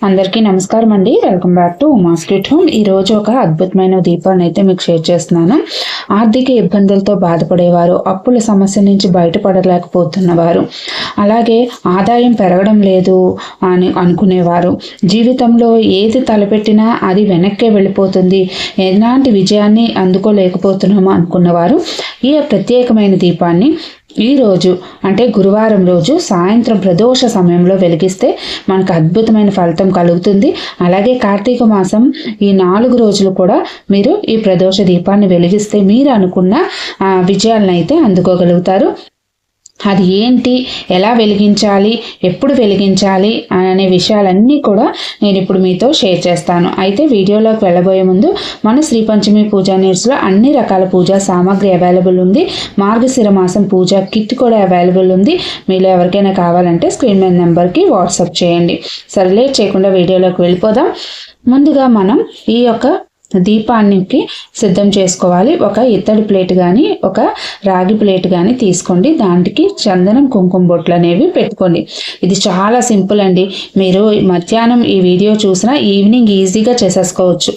అందరికీ నమస్కారం అండి. Welcome back to Uma home ఈ రోజు ఒక అద్భుతమైన దీపాన్ని అయితే మీకు షేర్ చేస్తున్నాను. ఆర్థిక ఇబ్బందులతో బాధపడేవారు అప్పుల సమస్య నుంచి బయటపడలేకపోతున్నవారు అలాగే ఆదాయం పెరగడం లేదు అని అనుకునేవారు. జీవితంలో ఏది తలపెట్టినా అది వెనక్కే వెళ్ళిపోతుంది. ఎలాంటి విజయాన్ని అందుకోలేకపోతున్నామో అనుకున్నవారు ఈ ప్రత్యేకమైన దీపాన్ని ఈరోజు అంటే గురువారం రోజు సాయంత్రం ప్రదోష సమయంలో వెలిగిస్తే మనకు అద్భుతమైన ఫలితం కలుగుతుంది. అలాగే కార్తీక మాసం ఈ నాలుగు రోజులు కూడా మీరు ఈ ప్రదోష దీపాన్ని వెలిగిస్తే మీరు అనుకున్న విజయాలను అయితే అందుకోగలుగుతారు. అది ఏంటి? ఎలా వెలిగించాలి? ఎప్పుడు వెలిగించాలి? అనే విషయాలన్నీ కూడా నేను ఇప్పుడు మీతో షేర్ చేస్తాను. అయితే వీడియోలోకి వెళ్ళబోయే ముందు మన శ్రీ పంచమి పూజా నీడ్స్లో అన్ని రకాల పూజా సామాగ్రి అవైలబుల్ ఉంది. మార్గశిర మాసం పూజ కిట్ కూడా అవైలబుల్ ఉంది. మీలో ఎవరికైనా కావాలంటే స్క్రీన్ మీద నెంబర్కి వాట్సాప్ చేయండి. సరే లేట్ చేయకుండా వీడియోలోకి వెళ్ళిపోదాం. ముందుగా మనం ఈ యొక్క దీపానికి సిద్ధం చేసుకోవాలి. ఒక ఇత్తడి ప్లేట్ కానీ ఒక రాగి ప్లేట్ కానీ తీసుకోండి. దానికి చందనం కుంకుమ బొట్లు అనేవి పెట్టుకోండి. ఇది చాలా సింపుల్ అండి. మీరు మధ్యాహ్నం ఈ వీడియో చూసినా ఈవినింగ్ ఈజీగా చేసేసుకోవచ్చు.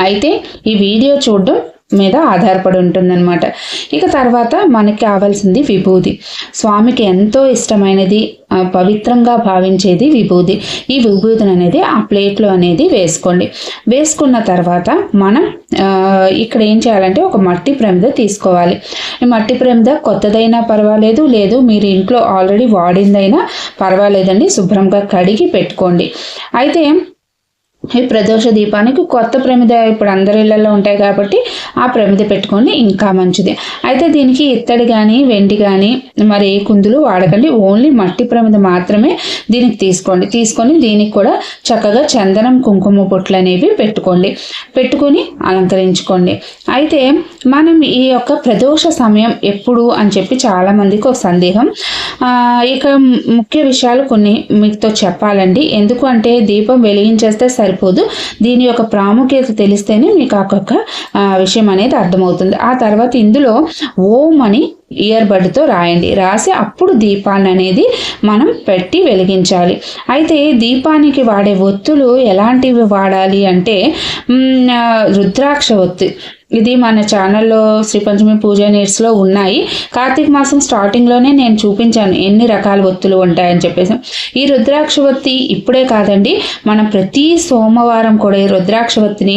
అయితే ఈ వీడియో చూడడం మీద ఆధారపడి ఉంటుందన్నమాట. ఇక తర్వాత మనకి కావాల్సింది విభూది స్వామికి ఎంతో ఇష్టమైనది పవిత్రంగా భావించేది విభూది ఈ విభూతిని అనేది ఆ ప్లేట్లో అనేది వేసుకోండి. వేసుకున్న తర్వాత మనం ఇక్కడ ఏం చేయాలంటే ఒక మట్టి ప్రమిద తీసుకోవాలి. ఈ మట్టి ప్రమిద కొత్తదైనా పర్వాలేదు లేదు మీరు ఇంట్లో ఆల్రెడీ వాడిందైనా పర్వాలేదండి శుభ్రంగా కడిగి పెట్టుకోండి. అయితే ఈ ప్రదోష దీపానికి కొత్త ప్రమిద ఇప్పుడు అందరి ఇళ్ళలో ఉంటాయి కాబట్టి ఆ ప్రమిద పెట్టుకోండి ఇంకా మంచిది. అయితే దీనికి ఇత్తడి కానీ వెండి కానీ మరి ఏ కుందులు వాడకండి. ఓన్లీ మట్టి ప్రమిద మాత్రమే దీనికి తీసుకోండి. తీసుకొని దీనికి కూడా చక్కగా చందనం కుంకుమ బొట్లు అనేవి పెట్టుకోండి. పెట్టుకొని అలంకరించుకోండి. అయితే మనం ఈ యొక్క ప్రదోష సమయం ఎప్పుడు అని చెప్పి చాలామందికి ఒక సందేహం. ఇక ముఖ్య విషయాలు కొన్ని మీతో చెప్పాలండి. ఎందుకు అంటే దీపం వెలిగించేస్తే సరి సరిపోదు. దీని యొక్క ప్రాముఖ్యత తెలిస్తేనే మీకు ఆ విషయం అనేది అర్థమవుతుంది. ఆ తర్వాత ఇందులో ఓం అని ఇయర్ బడ్తో రాయండి. రాసి అప్పుడు దీపాన్ని అనేది మనం పెట్టి వెలిగించాలి. అయితే దీపానికి వాడే ఒత్తులు ఎలాంటివి వాడాలి అంటే రుద్రాక్ష ఒత్తి. ఇది మన ఛానల్లో శ్రీ పంచమి పూజ నీడ్స్లో ఉన్నాయి. కార్తీక మాసం స్టార్టింగ్లోనే నేను చూపించాను ఎన్ని రకాల ఒత్తులు ఉంటాయని చెప్పేసి. ఈ రుద్రాక్ష ఒత్తి ఇప్పుడే కాదండి మనం ప్రతి సోమవారం కూడా ఈ రుద్రాక్ష ఒత్తిని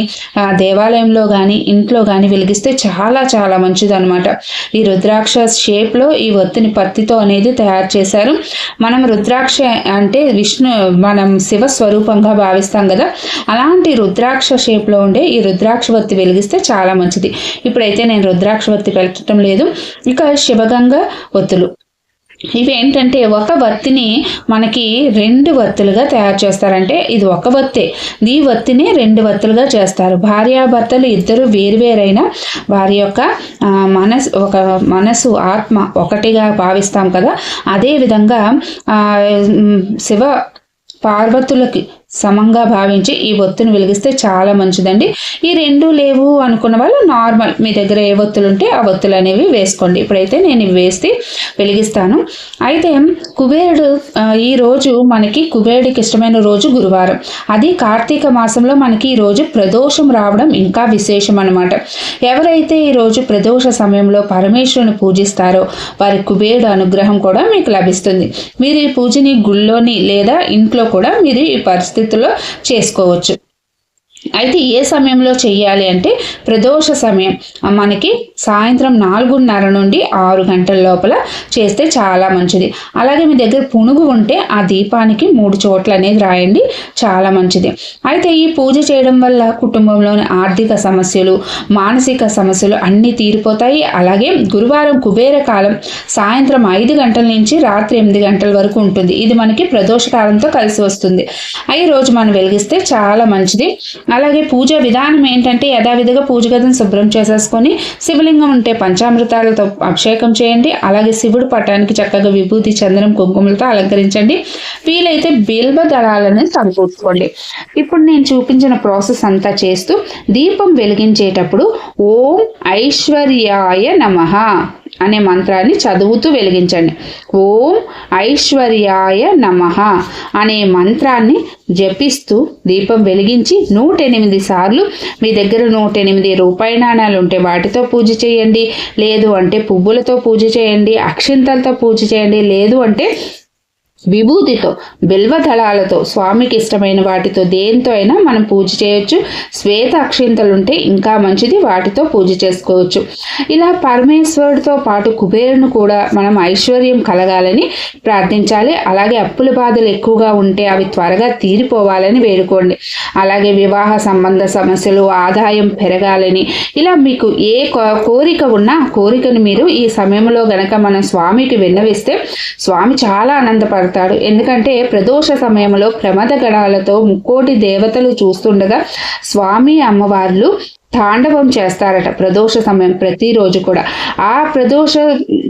దేవాలయంలో కానీ ఇంట్లో కానీ వెలిగిస్తే చాలా చాలా మంచిదనమాట ఈ రుద్రాక్ష షేప్లో ఈ ఒత్తిని పత్తితో అనేది తయారు చేశారు. మనం రుద్రాక్ష అంటే విష్ణు మనం శివ స్వరూపంగా భావిస్తాం కదా. అలాంటి రుద్రాక్ష షేప్లో ఉండే ఈ రుద్రాక్ష ఒత్తి వెలిగిస్తే చాలా మంచిది. ఇప్పుడైతే నేను రుద్రాక్ష ఒత్తి పెట్టడం లేదు. ఇక శివగంగ ఒత్తులు ఇవి ఏంటంటే ఒక వత్తిని మనకి రెండు వత్తులుగా తయారు చేస్తారంటే ఇది ఒక వత్తే. ఈ వత్తిని రెండు వత్తులుగా చేస్తారు. భార్యాభర్తలు ఇద్దరు వేరువేరైన వారి యొక్క మనసు ఒక మనసు ఆత్మ ఒకటిగా భావిస్తాం కదా. అదేవిధంగా శివ పార్వతులకి సమంగా భావించి ఈ ఒత్తుని వెలిగిస్తే చాలా మంచిదండి. ఈ రెండు లేవు అనుకున్న వాళ్ళు నార్మల్ మీ దగ్గర ఏ ఒత్తులు ఉంటే ఆ ఒత్తులు అనేవి వేసుకోండి. ఇప్పుడైతే నేను ఇవి వేసి వెలిగిస్తాను. అయితే కుబేరుడు ఈ రోజు మనకి కుబేరుడికి ఇష్టమైన రోజు గురువారం. అది కార్తీక మాసంలో మనకి ఈ రోజు ప్రదోషం రావడం ఇంకా విశేషం అనమాట ఎవరైతే ఈరోజు ప్రదోష సమయంలో పరమేశ్వరుని పూజిస్తారో వారి కుబేరుడు అనుగ్రహం కూడా మీకు లభిస్తుంది. మీరు ఈ పూజని గుళ్ళోని లేదా ఇంట్లో కూడా మీరు ఈ పరిస్థితి పరిస్థితుల్లో చేసుకోవచ్చు. అయితే ఏ సమయంలో చెయ్యాలి అంటే ప్రదోష సమయం. మనకి సాయంత్రం నాలుగున్నర నుండి ఆరు గంటల లోపల చేస్తే చాలా మంచిది. అలాగే మీ దగ్గర పునుగు ఉంటే ఆ దీపానికి మూడు చోట్ల అనేది రాయండి చాలా మంచిది. అయితే ఈ పూజ చేయడం వల్ల కుటుంబంలోని ఆర్థిక సమస్యలు మానసిక సమస్యలు అన్నీ తీరిపోతాయి. అలాగే గురువారం కుబేర కాలం సాయంత్రం ఐదు గంటల నుంచి రాత్రి ఎనిమిది గంటల వరకు ఉంటుంది. ఇది మనకి ప్రదోష కాలంతో కలిసి వస్తుంది. ఈ రోజు మనం వెలిగిస్తే చాలా మంచిది. అలాగే పూజ విధానం ఏంటంటే యథావిధిగా పూజ గదిని శుభ్రం చేసేసుకొని శివలింగం ఉంటే పంచామృతాలతో అభిషేకం చేయండి. అలాగే శివుడు పటానికి చక్కగా విభూతి చంద్రం కుంకుమలతో అలంకరించండి. వీలైతే బిల్వ దళాలని సమకూర్చుకోండి ఇప్పుడు నేను చూపించిన ప్రాసెస్ అంతా చేస్తూ దీపం వెలిగించేటప్పుడు ఓం ఐశ్వర్యాయ నమ. అనే మంత్రాన్ని చదువుతూ వెలిగించండి. ఓం ఐశ్వర్యాయ నమ అనే మంత్రాన్ని జపిస్తూ దీపం వెలిగించి నూట ఎనిమిది సార్లు మీ దగ్గర నూట ఎనిమిది రూపాయి నాణాలు ఉంటే వాటితో పూజ చేయండి. లేదు అంటే పువ్వులతో పూజ చేయండి అక్షింతలతో పూజ చేయండి. లేదు అంటే విభూతితో బిల్వదళాలతో స్వామికి ఇష్టమైన వాటితో దేంతో అయినా మనం పూజ చేయొచ్చు. శ్వేత అక్షింతలు ఉంటే ఇంకా మంచిది వాటితో పూజ చేసుకోవచ్చు. ఇలా పరమేశ్వరుడితో పాటు కుబేరును కూడా మనం ఐశ్వర్యం కలగాలని ప్రార్థించాలి. అలాగే అప్పుల బాధలు ఎక్కువగా ఉంటే అవి త్వరగా తీరిపోవాలని వేడుకోండి. అలాగే వివాహ సంబంధ సమస్యలు ఆదాయం పెరగాలని ఇలా మీకు ఏ కోరిక ఉన్నా కోరికను మీరు ఈ సమయంలో గనక మనం స్వామికి విన్నవిస్తే స్వామి చాలా ఆనందపడతారు. పడతాడు ఎందుకంటే ప్రదోష సమయంలో ప్రమద గణాలతో ముక్కోటి దేవతలు చూస్తుండగా స్వామి అమ్మవార్లు తాండవం చేస్తారట ప్రదోష సమయం ప్రతిరోజు కూడా. ఆ ప్రదోష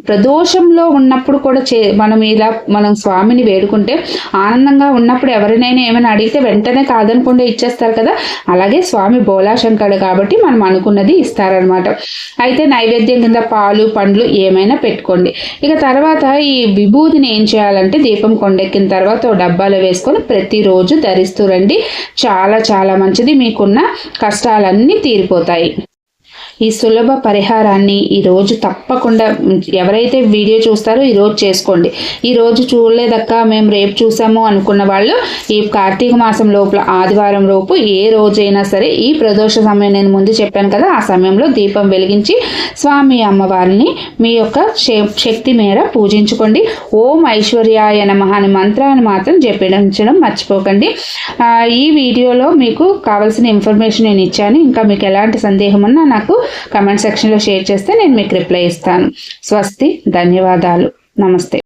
ప్రదోషంలో ఉన్నప్పుడు కూడా చే మనం ఇలా మనం స్వామిని వేడుకుంటే ఆనందంగా ఉన్నప్పుడు ఎవరినైనా ఏమైనా అడిగితే వెంటనే కాదనకుండా ఇచ్చేస్తారు కదా. అలాగే స్వామి బోలాశంకరుడు కాబట్టి మనం అనుకున్నది ఇస్తారనమాట. అయితే నైవేద్యం కింద పాలు పండ్లు ఏమైనా పెట్టుకోండి. ఇక తర్వాత ఈ విభూతిని ఏం చేయాలంటే దీపం కొండెక్కిన తర్వాత డబ్బాలో వేసుకొని ప్రతిరోజు ధరిస్తూ రండి. చాలా చాలా మంచిది. మీకున్న కష్టాలన్నీ తీరు అయిపోతాయి ఈ సులభ పరిహారాన్ని ఈరోజు తప్పకుండా ఎవరైతే వీడియో చూస్తారో ఈరోజు చేసుకోండి. ఈరోజు చూడలేదక్క మేము రేపు చూసాము అనుకున్న వాళ్ళు ఈ కార్తీక మాసం లోపల ఆదివారం లోపు ఏ రోజైనా సరే ఈ ప్రదోష సమయం నేను ముందు చెప్పాను కదా ఆ సమయంలో దీపం వెలిగించి స్వామి అమ్మవారిని మీ యొక్క శక్తి మేర పూజించుకోండి. ఓం ఐశ్వర్యాయ నమ అని మంత్రాన్ని మాత్రం చెప్పించడం మర్చిపోకండి. ఈ వీడియోలో మీకు కావాల్సిన ఇన్ఫర్మేషన్ నేను ఇచ్చాను. ఇంకా మీకు ఎలాంటి సందేహం ఉన్నా నాకు కమెంట్ సెక్షన్లో షేర్ చేస్తే నేను మీకు రిప్లై ఇస్తాను. స్వస్తి ధన్యవాదాలు. నమస్తే.